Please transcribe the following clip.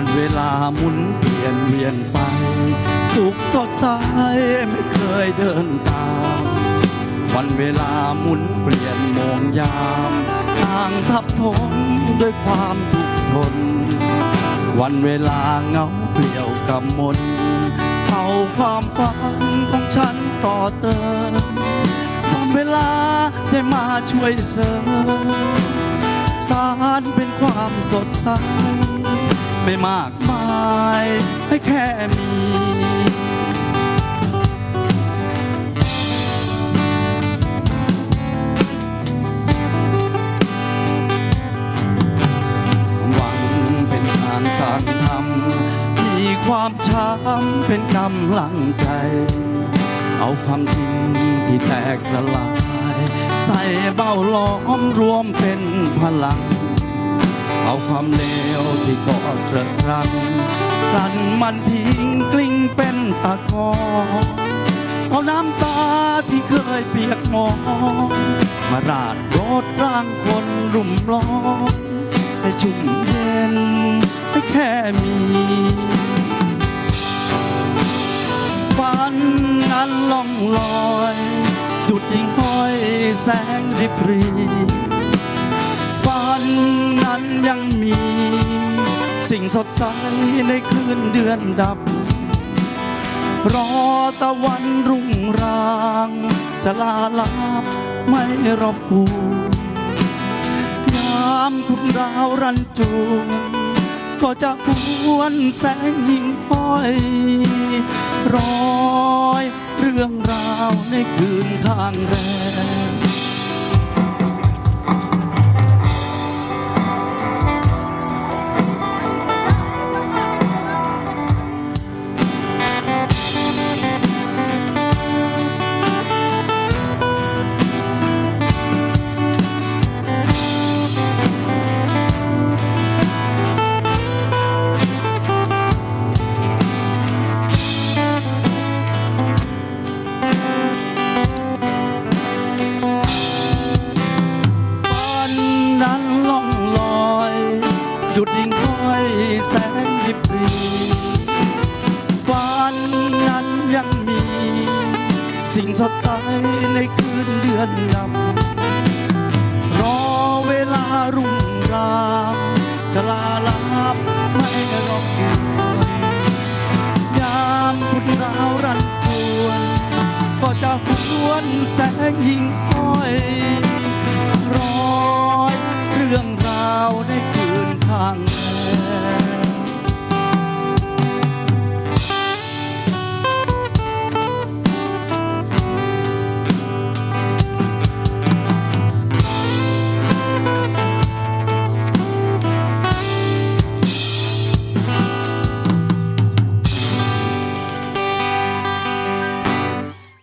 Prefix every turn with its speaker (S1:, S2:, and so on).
S1: อนเวลาหมุนเปลี่ยนเวียนไป สุขสดใสไม่เคยเดินตาม วันเวลาหมุนเปลี่ยนโมงยามทางทับถมด้วยความทุกข์ทน วันเวลาเงาเปลี่ยวกับมนเอาความฝันของฉันต่อเติมวันเวลาได้มาช่วยเสริมสารเป็นความสดใส ไม่มากมายให้แค่มีหวังเป็นทางสร้างธรรมมีความช้ำเป็นกำลังใจ เอาความจริงที่แตกสลาย ใส่เบ้าล้อมรวมเป็นพลัง เอาความเลวที่ก่อเกิดรังรันมันทิ้งกลิ้งเป็นตะกอเอาน้ำตาที่เคยเปียกหมอนมาราดรถร่างคนรุมล้อมให้ชุ่มเย็นให้แค่มีฝันนั้นล่องลอย ดุดยิงห้อยแสงริบรี ยังมี สิ่งสดใสในคืนเดือนดับ รอตะวันรุ่งราง จะลาลับไม่รบกวนยามคุณราวรันจวนก็จะหวนแสงยิงห้อยรอย เรื่องราวในคืนข้างแรม ดุดดิ่งห้อยแสงริบรีฝันนั้นยังมี สิ่งสดใสในคืนเดือนดำรอเวลารุ่งรางจะลาลับไม่รบกยามคุณราวรันจวน ก็จะหวนแสงยิ่งห้อย